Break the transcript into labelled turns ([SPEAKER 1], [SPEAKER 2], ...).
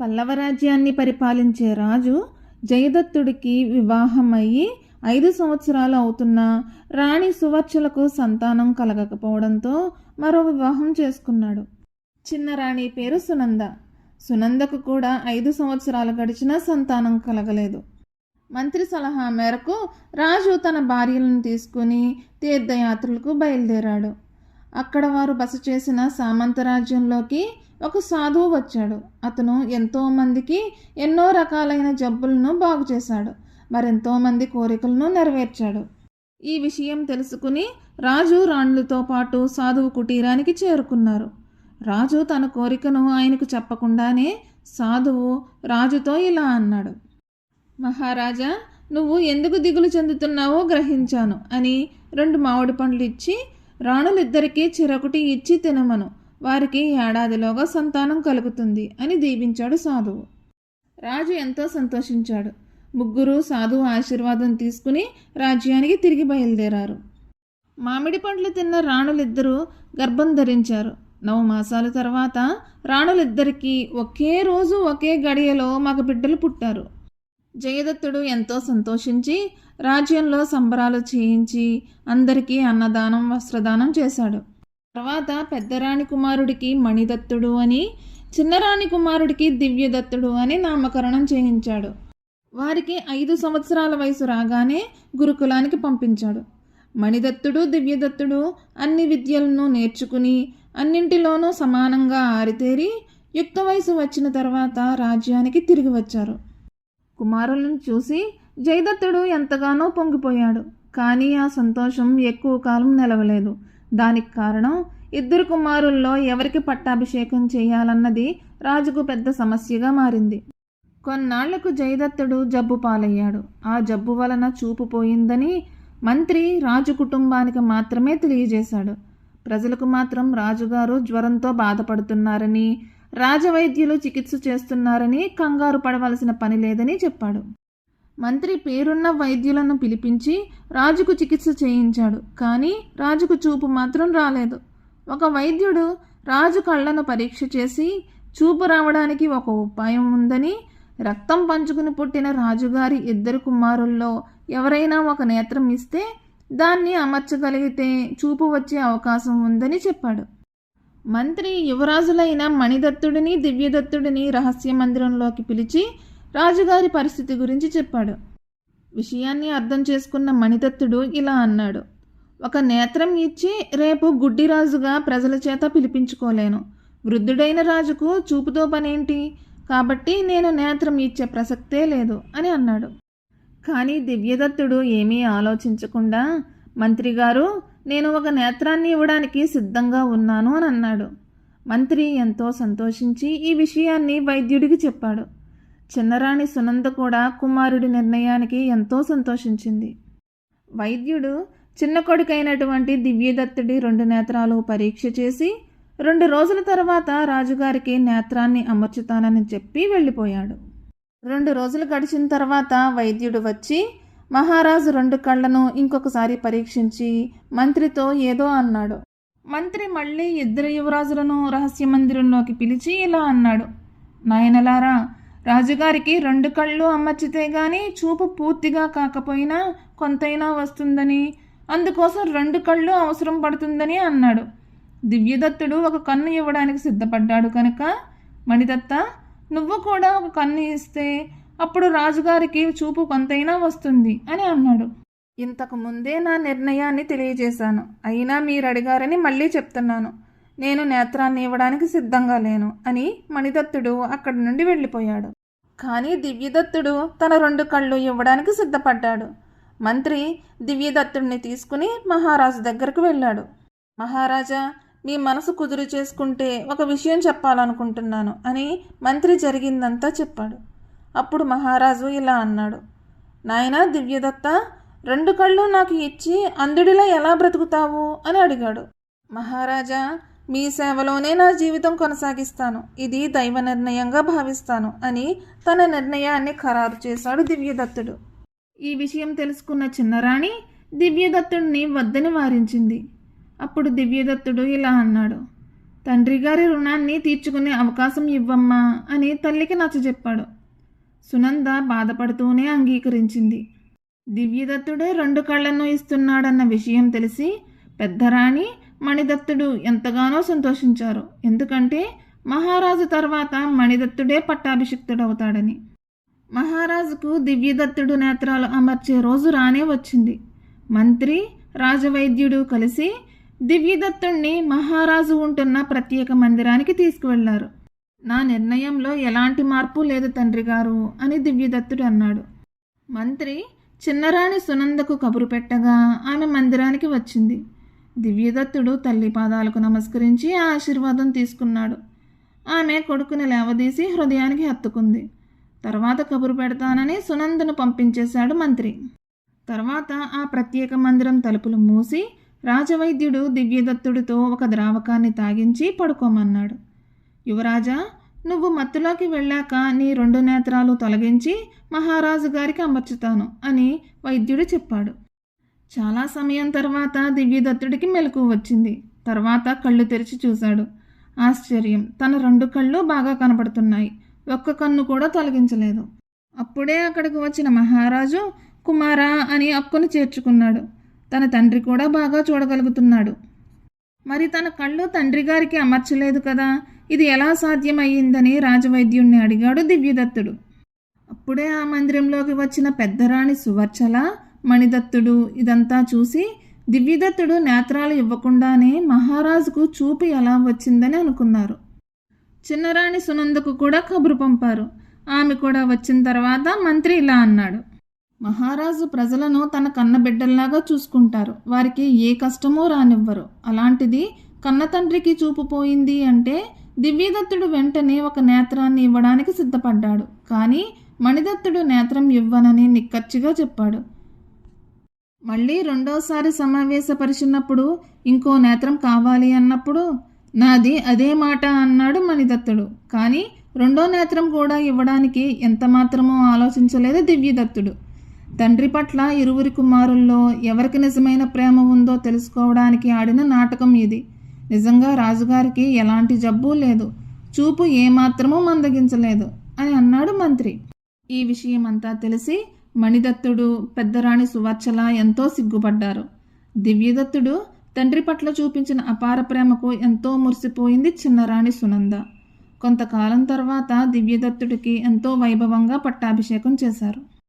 [SPEAKER 1] పల్లవ రాజ్యాన్ని పరిపాలించే రాజు జయదత్తుడికి వివాహమయ్యి ఐదు సంవత్సరాలు అవుతున్న రాణి సువర్చులకు సంతానం కలగకపోవడంతో మరో వివాహం చేసుకున్నాడు. చిన్న రాణి పేరు సునంద. సునందకు కూడా ఐదు సంవత్సరాలు గడిచినా సంతానం కలగలేదు. మంత్రి సలహా మేరకు రాజు తన భార్యలను తీసుకుని తీర్థయాత్రలకు బయలుదేరాడు. అక్కడ వారు బస చేసిన సామంతరాజ్యంలోకి ఒక సాధువు వచ్చాడు. అతను ఎంతోమందికి ఎన్నో రకాలైన జబ్బులను బాగు చేశాడు. మరెంతో మంది కోరికలను నెరవేర్చాడు. ఈ విషయం తెలుసుకుని రాజు రాణులతో పాటు సాధువు కుటీరానికి చేరుకున్నారు. రాజు తన కోరికను ఆయనకు చెప్పకుండానే సాధువు రాజుతో ఇలా అన్నాడు. మహారాజా నువ్వు ఎందుకు దిగులు చెందుతున్నావో గ్రహించాను అని రెండు మామిడి పండ్లు ఇచ్చి రాణులిద్దరికీ చిరొకటి ఇచ్చి తినమను. వారికి ఏడాదిలోగా సంతానం కలుగుతుంది అని దీవించాడు సాధువు. రాజు ఎంతో సంతోషించాడు. ముగ్గురు సాధువు ఆశీర్వాదం తీసుకుని రాజ్యానికి తిరిగి బయలుదేరారు. మామిడి పండ్లు తిన్న రాణులిద్దరూ గర్భం ధరించారు. నవమాసాల తర్వాత రాణులిద్దరికీ ఒకే రోజు ఒకే గడియలో మగబిడ్డలు పుట్టారు. జయదత్తుడు ఎంతో సంతోషించి రాజ్యంలో సంబరాలు చేయించి అందరికీ అన్నదానం వస్త్రదానం చేశాడు. తర్వాత పెద్దరాణి కుమారుడికి మణిదత్తుడు అని చిన్నరాణి కుమారుడికి దివ్యదత్తుడు అని నామకరణం చేయించాడు. వారికి ఐదు సంవత్సరాల వయసు రాగానే గురుకులానికి పంపించాడు. మణిదత్తుడు దివ్యదత్తుడు అన్ని విద్యలను నేర్చుకుని అన్నింటిలోనూ సమానంగా ఆరితేరి యుక్త వయసు వచ్చిన తర్వాత రాజ్యానికి తిరిగి వచ్చారు. కుమారులను చూసి జయదత్తుడు ఎంతగానో పొంగిపోయాడు. కానీ ఆ సంతోషం ఎక్కువ కాలం నిలవలేదు. దానికి కారణం ఇద్దరు కుమారుల్లో ఎవరికి పట్టాభిషేకం చేయాలన్నది రాజుకు పెద్ద సమస్యగా మారింది. కొన్నాళ్ళకు జయదత్తుడు జబ్బు పాలయ్యాడు. ఆ జబ్బు వలన చూపు పోయిందని మంత్రి రాజు కుటుంబానికి మాత్రమే తెలియజేశాడు. ప్రజలకు మాత్రం రాజుగారు జ్వరంతో బాధపడుతున్నారని రాజవైద్యులు చికిత్స చేస్తున్నారని కంగారు పడవలసిన పని లేదని చెప్పాడు. మంత్రి పేరున్న వైద్యులను పిలిపించి రాజుకు చికిత్స చేయించాడు. కానీ రాజుకు చూపు మాత్రం రాలేదు. ఒక వైద్యుడు రాజు కళ్ళను పరీక్ష చేసి చూపు రావడానికి ఒక ఉపాయం ఉందని రక్తం పంచుకుని పుట్టిన రాజుగారి ఇద్దరు కుమారుల్లో ఎవరైనా ఒక నేత్రం ఇస్తే దాన్ని అమర్చగలిగితే చూపు వచ్చే అవకాశం ఉందని చెప్పాడు. మంత్రి యువరాజులైన మణిదత్తుడిని దివ్యదత్తుడిని రహస్య మందిరంలోకి పిలిచి రాజుగారి పరిస్థితి గురించి చెప్పాడు. విషయాన్ని అర్థం చేసుకున్న మణిదత్తుడు ఇలా అన్నాడు. ఒక నేత్రం ఇచ్చి రేపు గుడ్డిరాజుగా ప్రజల చేత పిలిపించుకోలేను. వృద్ధుడైన రాజుకు చూపుతో పనేంటి? కాబట్టి నేను నేత్రం ఇచ్చే ప్రసక్తే లేదు అని అన్నాడు. కానీ దివ్యదత్తుడు ఏమీ ఆలోచించకుండా మంత్రి గారు నేను ఒక నేత్రాన్ని ఇవ్వడానికి సిద్ధంగా ఉన్నాను అని అన్నాడు. మంత్రి ఎంతో సంతోషించి ఈ విషయాన్ని వైద్యుడికి చెప్పాడు. చిన్నరాణి సునంద కూడా కుమారుడి నిర్ణయానికి ఎంతో సంతోషించింది. వైద్యుడు చిన్న కొడుకైనటువంటి దివ్యదత్తుడి రెండు నేత్రాలు పరీక్ష చేసి రెండు రోజుల తర్వాత రాజుగారికి నేత్రాన్ని అమర్చుతానని చెప్పి వెళ్ళిపోయాడు. రెండు రోజులు గడిచిన తర్వాత వైద్యుడు వచ్చి మహారాజు రెండు కళ్ళను ఇంకొకసారి పరీక్షించి మంత్రితో ఏదో అన్నాడు. మంత్రి మళ్ళీ ఇద్దరు యువరాజులను రహస్య మందిరంలోకి పిలిచి ఇలా అన్నాడు. నాయనలారా రాజుగారికి రెండు కళ్ళు అమర్చితే గాని చూపు పూర్తిగా కాకపోయినా కొంతైనా వస్తుందని. అందుకోసం రెండు కళ్ళు అవసరం పడుతుందని అన్నాడు. దివ్యదత్తుడు ఒక కన్ను ఇవ్వడానికి సిద్ధపడ్డాడు కనుక మణిదత్త నువ్వు కూడా ఒక కన్ను ఇస్తే అప్పుడు రాజుగారికి చూపు కొంతైనా వస్తుంది అని అన్నాడు. ఇంతకు ముందే నా నిర్ణయాన్ని తెలియజేశాను. అయినా మీరు అడిగారని మళ్ళీ చెప్తున్నాను. నేను నేత్రాన్ని ఇవ్వడానికి సిద్ధంగా లేను అని మణిదత్తుడు అక్కడి నుండి వెళ్ళిపోయాడు. కానీ దివ్యదత్తుడు తన రెండు కళ్ళు ఇవ్వడానికి సిద్ధపడ్డాడు. మంత్రి దివ్యదత్తుడిని తీసుకుని మహారాజు దగ్గరకు వెళ్ళాడు. మహారాజా మీ మనసు కుదురు చేసుకుంటే ఒక విషయం చెప్పాలనుకుంటున్నాను అని మంత్రి జరిగిందంతా చెప్పాడు. అప్పుడు మహారాజు ఇలా అన్నాడు. నాయనా దివ్యదత్త రెండు కళ్ళు నాకు ఇచ్చి అంధుడిలా ఎలా బ్రతుకుతావు అని అడిగాడు. మహారాజా మీ సేవలోనే నా జీవితం కొనసాగిస్తాను. ఇది దైవ నిర్ణయంగా భావిస్తాను అని తన నిర్ణయాన్ని ఖరారు చేశాడు దివ్యదత్తుడు. ఈ విషయం తెలుసుకున్న చిన్నరాణి దివ్యదత్తుడిని వద్దని వారించింది. అప్పుడు దివ్యదత్తుడు ఇలా అన్నాడు తండ్రి గారి రుణాన్ని తీర్చుకునే అవకాశం ఇవ్వమ్మా అని తల్లికి నచ్చజెప్పాడు సునంద బాధపడుతూనే అంగీకరించింది. దివ్యదత్తుడే రెండు కళ్ళను ఇస్తున్నాడన్న విషయం తెలిసి పెద్దరాణి మణిదత్తుడు ఎంతగానో సంతోషించారు. ఎందుకంటే మహారాజు తర్వాత మణిదత్తుడే పట్టాభిషిక్తుడవుతాడని. మహారాజుకు దివ్యదత్తుడు నేత్రాలు అమర్చే రోజు రానే వచ్చింది. మంత్రి రాజవైద్యుడు కలిసి దివ్యదత్తుణ్ణి మహారాజు ఉంటున్న ప్రత్యేక మందిరానికి తీసుకువెళ్ళారు. నా నిర్ణయంలో ఎలాంటి మార్పు లేదు తండ్రి గారు అని దివ్యదత్తుడు అన్నాడు. మంత్రి చిన్నరాణి సునందకు కబురు పెట్టగా ఆమె మందిరానికి వచ్చింది. దివ్యదత్తుడు తల్లి పాదాలకు నమస్కరించి ఆ ఆశీర్వాదం తీసుకున్నాడు. ఆమె కొడుకుని లేవదీసి హృదయానికి హత్తుకుంది. తర్వాత కబురు పెడతానని సునందను పంపించేశాడు మంత్రి. తర్వాత ఆ ప్రత్యేక మందిరం తలుపులు మూసి రాజవైద్యుడు దివ్యదత్తుడితో ఒక ద్రావకాన్ని తాగించి పడుకోమన్నాడు. యువరాజా నువ్వు మత్తులోకి వెళ్ళాక నీ రెండు నేత్రాలు తొలగించి మహారాజు గారికి అమర్చుతాను అని వైద్యుడు చెప్పాడు. చాలా సమయం తర్వాత దివ్యదత్తుడికి మెలకు వచ్చింది. తర్వాత కళ్ళు తెరిచి చూశాడు. ఆశ్చర్యం. తన రెండు కళ్ళు బాగా కనపడుతున్నాయి ఒక్క కన్ను కూడా తొలగించలేదు. అప్పుడే అక్కడికి వచ్చిన మహారాజు కుమారా అని అక్కును చేర్చుకున్నాడు. తన తండ్రి కూడా బాగా చూడగలుగుతున్నాడు. మరి తన కళ్ళు తండ్రి గారికి అమర్చలేదు కదా? ఇది ఎలా సాధ్యమయ్యిందని రాజవైద్యుణ్ణి అడిగాడు దివ్యదత్తుడు. అప్పుడే ఆ మందిరంలోకి వచ్చిన పెద్దరాణి సువర్చల మణిదత్తుడు ఇదంతా చూసి దివ్యదత్తుడు నేత్రాలు ఇవ్వకుండానే మహారాజుకు చూపు ఎలా వచ్చిందని అనుకున్నారు. చిన్నరాణి సునందకు కూడా కబురు పంపారు. ఆమె కూడా వచ్చిన తర్వాత మంత్రి ఇలా అన్నాడు. మహారాజు ప్రజలను తన కన్న బిడ్డల్లాగా చూసుకుంటారు. వారికి ఏ కష్టమూ రానివ్వరు. అలాంటిది కన్న తండ్రికి చూపు పోయింది అంటే దివ్యదత్తుడు వెంటనే ఒక నేత్రాన్ని ఇవ్వడానికి సిద్ధపడ్డాడు. కానీ మణిదత్తుడు నేత్రం ఇవ్వనని నిక్కచ్చిగా చెప్పాడు. మళ్ళీ రెండోసారి సమావేశపరిచినప్పుడు ఇంకో నేత్రం కావాలి అన్నప్పుడు నాది అదే మాట అన్నాడు మణిదత్తుడు. కానీ రెండో నేత్రం కూడా ఇవ్వడానికి ఎంత మాత్రమో ఆలోచించలేదు దివ్యదత్తుడు. తండ్రి పట్ల ఇరువురి కుమారుల్లో ఎవరికి నిజమైన ప్రేమ ఉందో తెలుసుకోవడానికి ఆడిన నాటకం ఇది. నిజంగా రాజుగారికి ఎలాంటి జబ్బు లేదు. చూపు ఏమాత్రమూ మందగించలేదు అని అన్నాడు మంత్రి. ఈ విషయం అంతా తెలిసి మణిదత్తుడు పెద్దరాణి సువార్చల ఎంతో సిగ్గుపడ్డారు. దివ్యదత్తుడు తండ్రి పట్ల చూపించిన అపార ప్రేమకు ఎంతో మురిసిపోయింది చిన్నరాణి సునంద. కొంతకాలం తర్వాత దివ్యదత్తుడికి ఎంతో వైభవంగా పట్టాభిషేకం చేశారు.